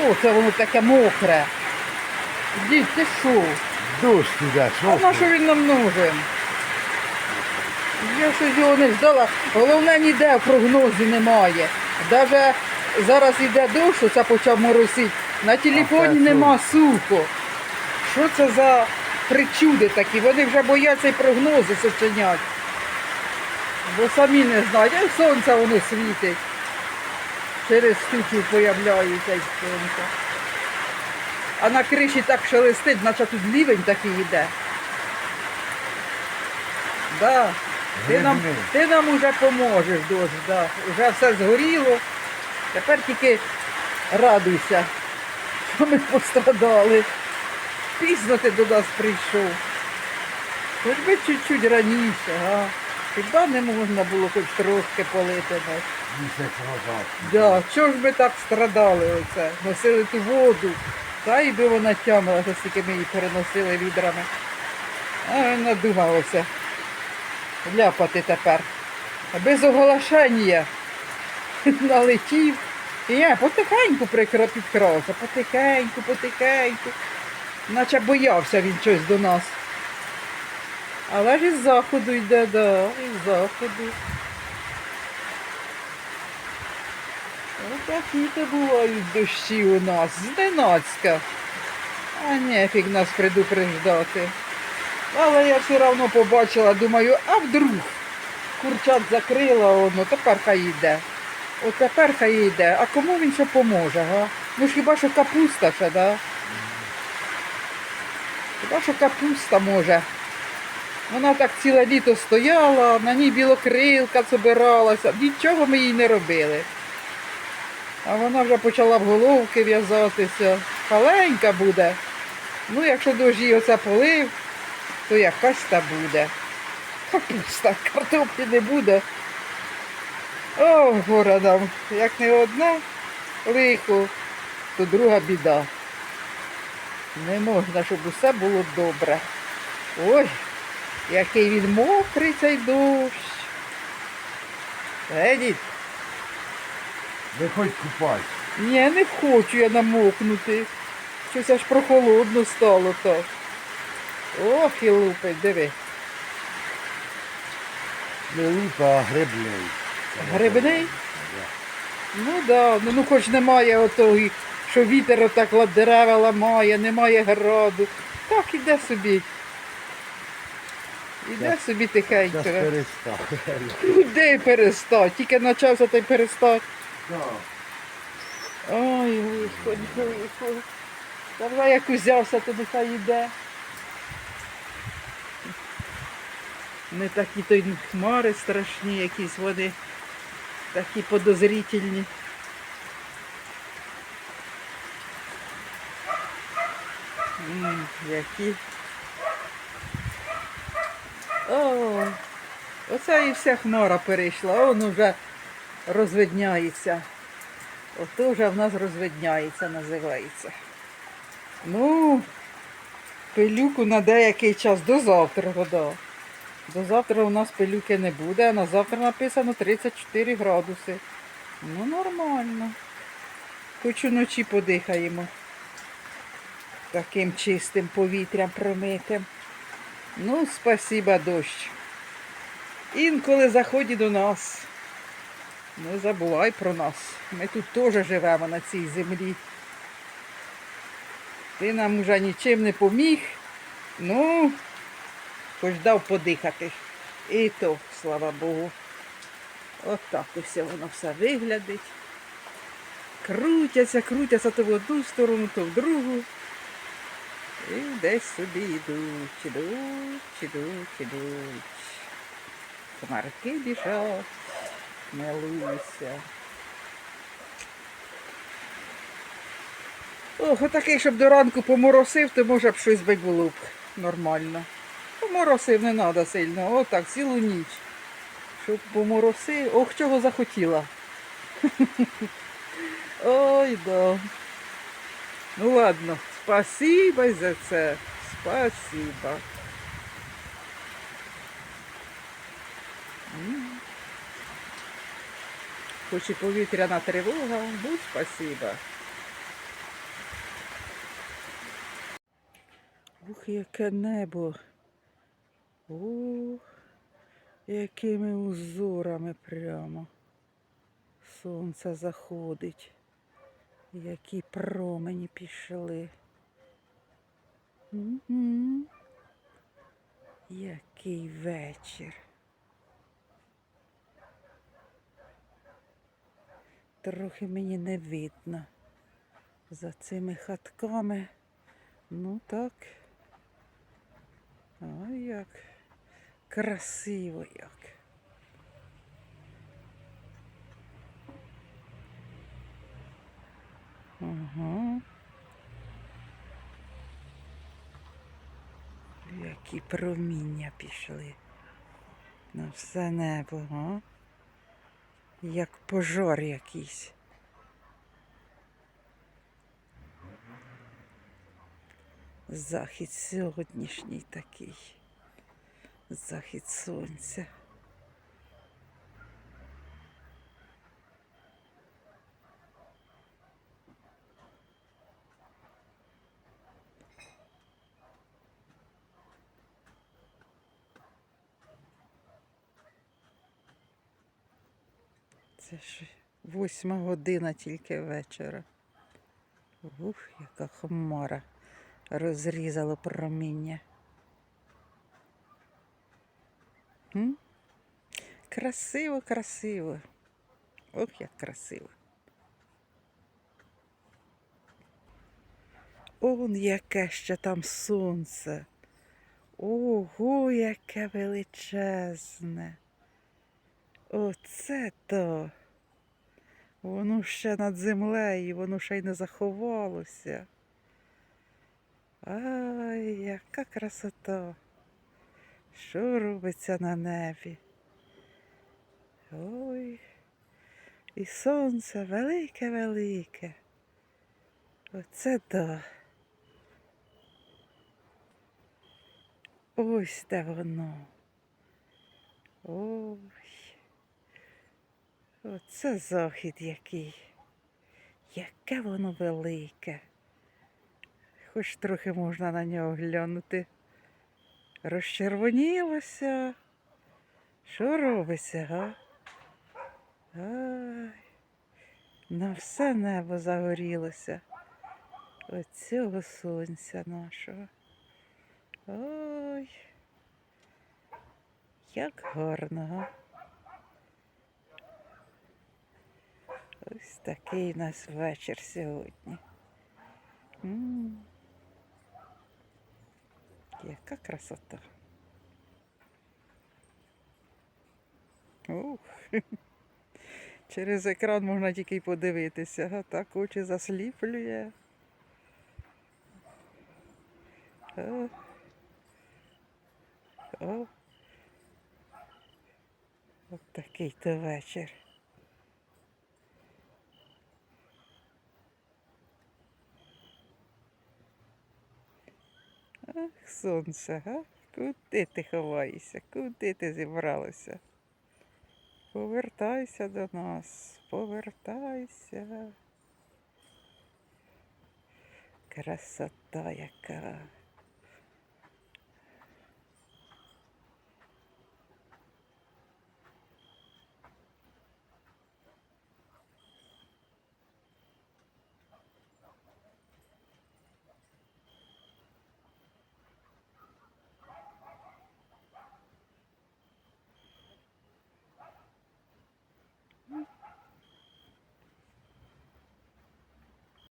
Що це воно таке мокре? Дід, ти що? Дощ іде, А що? на що він нам нужен? Я щось його не ждала. Головне, ніде в прогнозі немає. Навіть зараз йде дощ, це почав моросити. На телефоні це нема сухо. Що це за причуди такі? Вони вже бояться і прогнози сочинять. Бо самі не знають, а й сонце воно світить. Через стуків появляється й сонце. А на криші так шелестить, наче тут лівень такий йде. Да. Ти нам, ти нам уже поможеш, дощ, да. Уже все згоріло. Тепер тільки радуйся, що ми пострадали. Пізно ти до нас прийшов. Хоч би чуть-чуть раніше, га. Хіба не можна було хоч трошки полити нас? Місяць назад. Да, чого ж ми так страдали оце? Носили ту воду. Та й би вона тямилася, скільки ми її переносили відрами. А він надумався. Ляпати тепер. Без оголошення налетів. І я потихеньку підкрався. Потихеньку, потихеньку. Наче боявся він щось до нас. Але ж із заходу йде, да, із заходу. Отакі то бувають дощі у нас, зненацька. А нефіг нас предупреждати. Але я все одно побачила, думаю, а вдруг курчат закрила воно, тепер хай йде. От тепер хай йде. А кому він ще поможе, га? Ну ж хіба що капуста ще, да? Хіба що капуста може. Вона так ціле літо стояла, на ній білокрилка собиралася, нічого ми їй не робили. А вона вже почала в головки в'язатися. Маленька буде. Ну, якщо її оце полив, то якась та буде. Капуста, картоплі не буде. О, гора нам, як не одне лихо, то друга біда. Не можна, щоб усе було добре. Ой, який він мокрий цей дощ. Е, дід, Виходь купай. ні, не хочу я намокнути. Щось аж прохолодно стало так. Ох, і лупить, диви. Не лупа, а грибний. Грибний? Ну да, ну, ну хоч немає отого, що вітер отак дерева ламає, немає граду. Так іде собі. Іде собі Зараз тихенько. перестав. Де перестать? Тільки почався та й перестать. Ой, господи, господи. Та вже як узявся, то нехай йде. Не такі то й хмари страшні, якісь вони такі подозрительні. М, які. О, оце і вся хмара перейшла, он вже розвидняється. Ото вже в нас розвидняється, називається. Ну, пилюку на деякий час до завтра, вода. До завтра у нас пилюки не буде, а на завтра написано 34 градуси. Ну, нормально. Хоч уночі подихаємо. Таким чистим повітрям промитим. Ну, спасіба дощ. Інколи заході до нас. Не забувай про нас. Ми тут теж живемо на цій землі. Ти нам уже нічим не поміг. Ну, хоч дав подихати. І то, слава Богу. От так ось воно все виглядить. Крутяться, крутяться то в одну сторону, то в другу. І десь собі йдуть, ідуть, ідуть, ідуть. Хмарки біжать. Милуйся. Ох, отакий, щоб до ранку поморосив, то може б щось би було б нормально. Поморосив не треба сильно, отак, цілу ніч. Щоб поморосив. Ох, чого захотіла. Ой, да. Ну ладно, Спасибо за це. Спасибо. Хоч і повітряна тривога, будь спасіба. Ух, яке небо. Ух, якими узорами прямо. Сонце заходить. Які промені пішли. Угу. Який вечір. Трохи мені не видно за цими хатками. Ну так. Ой, як красиво як. Ага. Які проміння пішли на все небо, а? Як пожор якийсь. Захід сьогоднішній такий. Захід сонця. Це ж восьма година тільки вечора. Ух, яка хмара розрізало проміння. М? Красиво, красиво. Ох, як красиво. Он яке ще там сонце. Ого, яке величезне. Оце то. Воно ще над землею, воно ще й не заховалося. Ай, яка красота. Що робиться на небі? Ой. І сонце велике-велике. Оце да. Ось де воно. Ой. Оце захід який. Яке воно велике. Хоч трохи можна на нього глянути. Розчервонілося. Що робиться, га? Ай, на все небо загорілося. От цього сонця нашого. Ой, як гарно, га? Ось такий у нас вечір сьогодні. м Яка красота. Ух. Через екран можна тільки й подивитися, а так очі засліплює. О. О. От такий то вечір. Сонце, га? Куди ти ховаєшся? Куди ти зібралася? Повертайся до нас, повертайся. Красота яка.